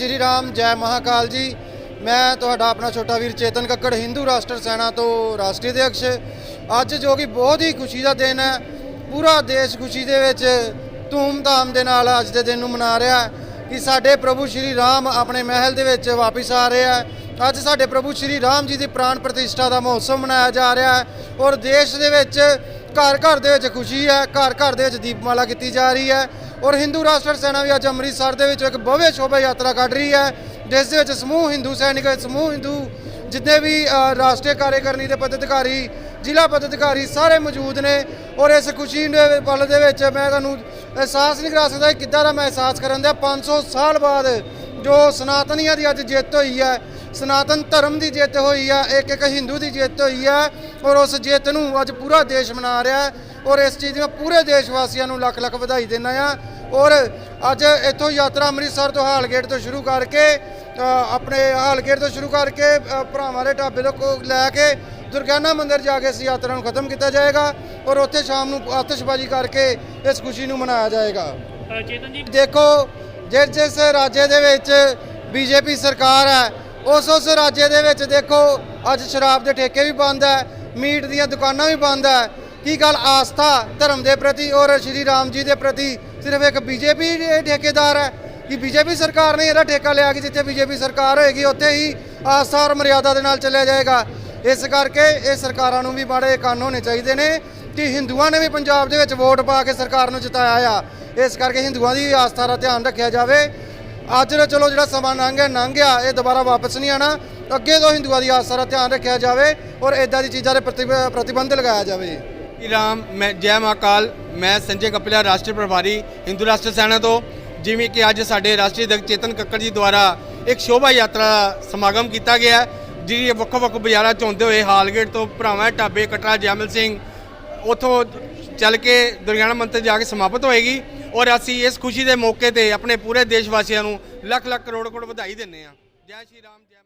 ਸ਼੍ਰੀ ਰਾਮ, ਜੈ ਮਹਾਕਾਲ ਜੀ। ਮੈਂ ਤੁਹਾਡਾ ਆਪਣਾ ਛੋਟਾ ਵੀਰ ਚੇਤਨ ਕੱਕੜ, ਹਿੰਦੂ ਰਾਸ਼ਟਰ ਸੈਨਾ ਤੋਂ ਰਾਸ਼ਟਰੀ ਅਧਿਕਸ਼ ਅੱਜ ਜੋ ਕਿ ਬਹੁਤ ਹੀ ਖੁਸ਼ੀ ਦਾ ਦਿਨ ਹੈ, ਪੂਰਾ ਦੇਸ਼ ਖੁਸ਼ੀ ਦੇ ਵਿੱਚ ਧੂਮ-ਧਾਮ ਦੇ ਨਾਲ ਅੱਜ ਦੇ ਦਿਨ ਨੂੰ ਮਨਾ ਰਿਹਾ ਹੈ ਕਿ ਸਾਡੇ ਪ੍ਰਭੂ ਸ਼੍ਰੀ ਰਾਮ ਆਪਣੇ ਮਹਿਲ ਦੇ ਵਿੱਚ ਵਾਪਿਸ ਆ ਰਹੇ ਹੈ। ਅੱਜ ਸਾਡੇ ਪ੍ਰਭੂ ਸ਼੍ਰੀ ਰਾਮ ਜੀ ਦੀ ਪ੍ਰਾਣ ਪ੍ਰਤਿਸ਼ਠਾ ਦਾ ਮਹੋਤਸਵ ਮਨਾਇਆ ਜਾ ਰਿਹਾ ਹੈ ਔਰ ਦੇਸ਼ ਦੇ ਵਿੱਚ ਘਰ ਘਰ ਦੇ ਵਿੱਚ ਖੁਸ਼ੀ ਹੈ ਘਰ ਘਰ ਦੇ ਵਿੱਚ ਦੀਪਮਾਲਾ ਕੀਤੀ ਜਾ ਰਹੀ ਹੈ। ਔਰ ਹਿੰਦੂ ਰਾਸ਼ਟਰ ਸੈਨਾ ਵੀ ਅੱਜ ਅੰਮ੍ਰਿਤਸਰ ਦੇ ਵਿੱਚ ਇੱਕ ਭਵਯ ਸ਼ੋਭਾ ਯਾਤਰਾ ਕੱਢ ਰਹੀ ਹੈ, ਜਿਸ ਦੇ ਵਿੱਚ ਸਮੂਹ ਹਿੰਦੂ ਸੈਨਿਕ, ਸਮੂਹ ਹਿੰਦੂ ਜਿੰਨੇ ਵੀ ਰਾਸ਼ਟਰੀ ਕਾਰਜਕਾਰਨੀ ਦੇ ਪਦਾਧਿਕਾਰੀ, ਜ਼ਿਲ੍ਹਾ ਪਦਾਧਿਕਾਰੀ ਸਾਰੇ ਮੌਜੂਦ ਨੇ ਔਰ ਇਸ ਖੁਸ਼ੀ ਦੇ ਪਲ ਦੇ ਵਿੱਚ ਮੈਂ ਤੁਹਾਨੂੰ ਅਹਿਸਾਸ ਨਹੀਂ ਕਰਾ ਸਕਦਾ ਕਿੱਦਾਂ ਦਾ ਮੈਂ ਅਹਿਸਾਸ ਕਰਨ ਦਿਆ। 500 ਸਾਲ ਬਾਅਦ ਜੋ ਸਨਾਤਨੀਆਂ ਦੀ ਅੱਜ ਜਿੱਤ ਹੋਈ ਹੈ, ਸਨਾਤਨ ਧਰਮ ਦੀ ਜਿੱਤ ਹੋਈ ਹੈ ਇੱਕ ਇੱਕ ਹਿੰਦੂ ਦੀ ਜਿੱਤ ਹੋਈ ਹੈ ਔਰ ਉਸ ਜਿੱਤ ਨੂੰ ਅੱਜ ਪੂਰਾ ਦੇਸ਼ ਮਨਾ ਰਿਹਾ ਹੈ। ਔਰ ਇਸ ਚੀਜ਼ ਦੀ ਮੈਂ ਪੂਰੇ ਦੇਸ਼ ਵਾਸੀਆਂ ਨੂੰ ਲੱਖ ਲੱਖ ਵਧਾਈ ਦਿੰਦਾ ਆ ਔਰ ਅੱਜ ਇੱਥੋਂ ਯਾਤਰਾ ਅੰਮ੍ਰਿਤਸਰ ਤੋਂ ਹਾਲਗੇਟ ਤੋਂ ਸ਼ੁਰੂ ਕਰਕੇ ਆਪਣੇ ਹਾਲਗੇਟ ਤੋਂ ਸ਼ੁਰੂ ਕਰਕੇ ਭਰਾਵਾਂ ਦੇ ਢਾਬੇ ਤੋਂ ਲੈ ਕੇ ਦੁਰਗਿਆਨਾ ਮੰਦਿਰ ਜਾ ਕੇ ਇਸ ਯਾਤਰਾ ਨੂੰ ਖਤਮ ਕੀਤਾ ਜਾਏਗਾ ਔਰ ਉੱਥੇ ਸ਼ਾਮ ਨੂੰ ਆਤਿਸ਼ਬਾਜ਼ੀ ਕਰਕੇ ਇਸ ਖੁਸ਼ੀ ਨੂੰ ਮਨਾਇਆ ਜਾਏਗਾ। ਚੇਤਨ ਜੀ। ਦੇਖੋ ਜਿਸ ਜਿਸ ਰਾਜੇ ਦੇ ਵਿੱਚ ਬੀਜੇਪੀ ਸਰਕਾਰ ਹੈ ਉਸ ਉਸ ਰਾਜੇ ਦੇ ਵਿੱਚ ਦੇਖੋ ਅੱਜ ਸ਼ਰਾਬ ਦੇ ਠੇਕੇ ਵੀ ਬੰਦ ਹੈ ਮੀਟ ਦੀਆਂ ਦੁਕਾਨਾਂ ਵੀ ਬੰਦ ਹੈ ਕੀ ਗੱਲ ਆਸਥਾ ਧਰਮ ਦੇ ਪ੍ਰਤੀ ਔਰ ਸ਼੍ਰੀ ਰਾਮ ਜੀ ਦੇ ਪ੍ਰਤੀ ਸਿਰਫ ਇੱਕ ਬੀਜੇਪੀ ਠੇਕੇਦਾਰ ਹੈ? ਕਿ ਬੀਜੇਪੀ ਸਰਕਾਰ ਨੇ ਇਹਦਾ ਠੇਕਾ ਲਿਆ ਕਿ ਜਿੱਥੇ ਬੀਜੇਪੀ ਸਰਕਾਰ ਹੋਏਗੀ, ਉੱਥੇ ਹੀ ਆਸਥਾ ਔਰ ਮਰਿਆਦਾ ਦੇ ਨਾਲ ਚੱਲਿਆ ਜਾਏਗਾ? ਇਸ ਕਰਕੇ ਇਹ ਸਰਕਾਰਾਂ ਨੂੰ ਵੀ ਬੜੇ ਕੰਨ ਹੋਣੇ ਚਾਹੀਦੇ ਨੇ ਕਿ ਹਿੰਦੂਆਂ ਨੇ ਵੀ ਪੰਜਾਬ ਦੇ ਵਿੱਚ ਵੋਟ ਪਾ ਕੇ ਸਰਕਾਰ ਨੂੰ ਜਿਤਾਇਆ ਆ। ਇਸ ਕਰਕੇ ਹਿੰਦੂਆਂ ਦੀ ਆਸਥਾ ਦਾ ਧਿਆਨ ਰੱਖਿਆ ਜਾਵੇ। ਅੱਜ ਦਾ ਚਲੋ ਜਿਹੜਾ ਸਮਾਂ ਲੰਘ ਗਿਆ ਲੰਘ ਗਿਆ, ਇਹ ਦੁਬਾਰਾ ਵਾਪਸ ਨਹੀਂ ਆਣਾ ਅੱਗੇ ਤੋਂ ਹਿੰਦੂਆਂ ਦੀ ਆਸਥਾ ਦਾ ਧਿਆਨ ਰੱਖਿਆ ਜਾਵੇ ਔਰ ਇਦਾਂ ਦੀ ਚੀਜ਼ਾਂ ਦੇ ਪ੍ਰਤੀ ਪ੍ਰਤੀਬੰਧ ਲਗਾਇਆ ਜਾਵੇ। ਰਾਮ? ਮੈਂ ਜੈ ਮਹਾਕਾਲ ਮੈਂ ਸੰਜੇ ਕਪਿਲਾ, ਰਾਸ਼ਟਰੀ ਪ੍ਰਭਾਰੀ, ਹਿੰਦੂ ਰਾਸ਼ਟਰ ਸੈਨਾ ਤੋਂ। ਜਿਵੇਂ ਕਿ ਅੱਜ ਸਾਡੇ ਰਾਸ਼ਟਰੀ ਅਧਿਕਸ਼ ਚੇਤਨ ਕੱਕੜ ਜੀ ਦੁਆਰਾ ਇੱਕ ਸ਼ੋਭਾ ਯਾਤਰਾ ਸਮਾਗਮ ਕੀਤਾ ਗਿਆ ਜਿਹੜੀ ਵੱਖੋ ਵੱਖ ਬਾਜ਼ਾਰਾਂ ਚ ਹੁੰਦੇ ਹੋਏ ਹਾਲਗੇਟ ਤੋਂ ਭਰਾਵਾਂ ਢਾਬੇ ਕਟਰਾ ਜੈਮਲ ਸਿੰਘ, ਉਥੋਂ ਚੱਲ ਕੇ ਦੁਰਗਿਆਣਾ ਮੰਤਰ ਜਾ ਕੇ ਸਮਾਪਤ ਹੋਏਗੀ ਔਰ ਅਸੀਂ ਇਸ ਖੁਸ਼ੀ ਦੇ ਮੌਕੇ ਤੇ ਆਪਣੇ ਪੂਰੇ ਦੇਸ਼ ਵਾਸੀਆਂ ਨੂੰ ਲੱਖ ਲੱਖ ਕਰੋੜ ਕਰੋੜ ਵਧਾਈ ਦਿੰਦੇ ਹਾਂ। ਜੈ ਸ਼੍ਰੀ ਰਾਮ, ਜੈ